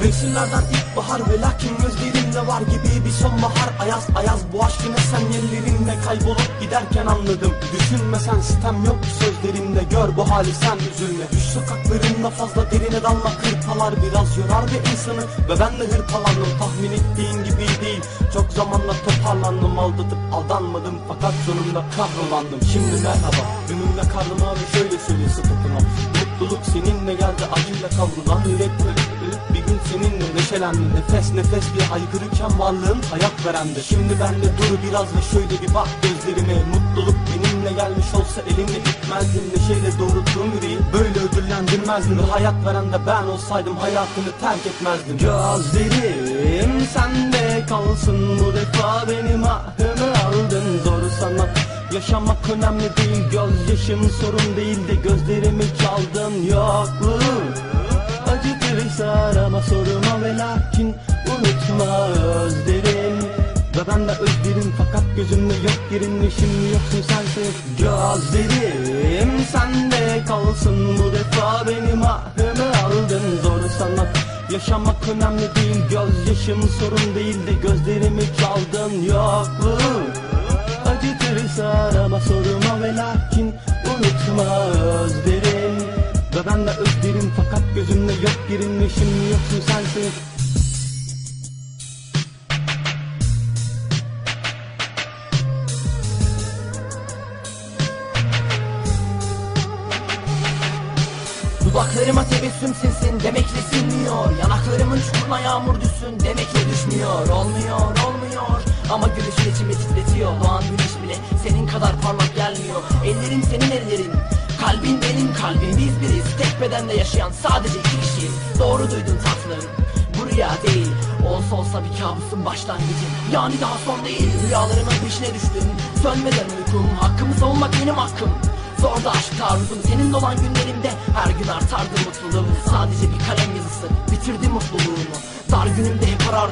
Mevsimlerden ilkbahar ve lakin gözlerinde var gibi bir sonbahar. Ayaz ayaz bu aşkı ne sen yerlerinde kaybolup giderken anladım. Düşünme sen sitem yok sözlerimde. Gör bu hali sen üzülme. Düş sokaklarında fazla derine dalma. Hırpalar biraz yorar ve insanı Ve ben de hırpalandım. Tahmin ettiğin gibi değil. Çok zamanla toparlandım. Aldatıp aldanmadım. Fakat sonunda kahrolandım. Şimdi merhaba. Önümde karnım abi şöyle söyle sıfatına Mutluluk seninle geldi. Acıyla kavrulan yürek neşelendi. Nefes nefes bir haykırırken varlığın hayat verendi. Şimdi ben de dur biraz ve şöyle bir bak gözlerime. Mutluluk benimle gelmiş olsa elimle gitmezdim. Neşeyle doğrulttuğum yüreği böyle ödüllendirmezdim. Ve hayat veren de ben olsaydım hayatını terk etmezdim. Gözlerim sende kalsın. Bu defa benim ahımı aldın. Zor sanat Yaşamak önemli değil. Gözyaşım sorun değil de gözlerimi çaldın. Yokluğun Acıtırsa arama sorma ve lakin Unutma özlerim. Ve ben de özlerim fakat gözümde yok yerin Şimdi yoksun sensin Gözlerim sende kalsın. Bu defa benim ahımı aldın Zor sanat Yaşamak önemli değil Gözyaşım sorun değil de gözlerimi çaldın Yokluğun Acıtırsa arama sorma ve lakin unutma özlerim. Ve ben de özlerim fakat gözümde yok ve şimdi yoksun sensin. Dudaklarıma tebessüm sinsin demekle sinmiyor. Yanaklarımın çukuruna yağmur düşsün demekle düşmüyor. Olmuyor olmuyor. Ama gülüşün içimi titretiyor. Doğan güneş bile senin kadar parlak gelmiyor. Ellerim senin ellerin Kalbin benim kalbim Biz biriz. Tek bedende yaşayan sadece iki kişiyiz Doğru duydun tatlım Bu rüya değil. Olsa olsa bir kabusun başlangıcı. Yani daha son değil. Rüyalarımın peşine düştüm. Sönmeden uykum. Hakkımı savunmak benim hakkım. Zor da aşk taarruzum Senin olan günlerimde Her gün artardı mutluluğum. Sadece bir kalem yazısı. Bitirdi mutluluğumu. Dar günümde hep arar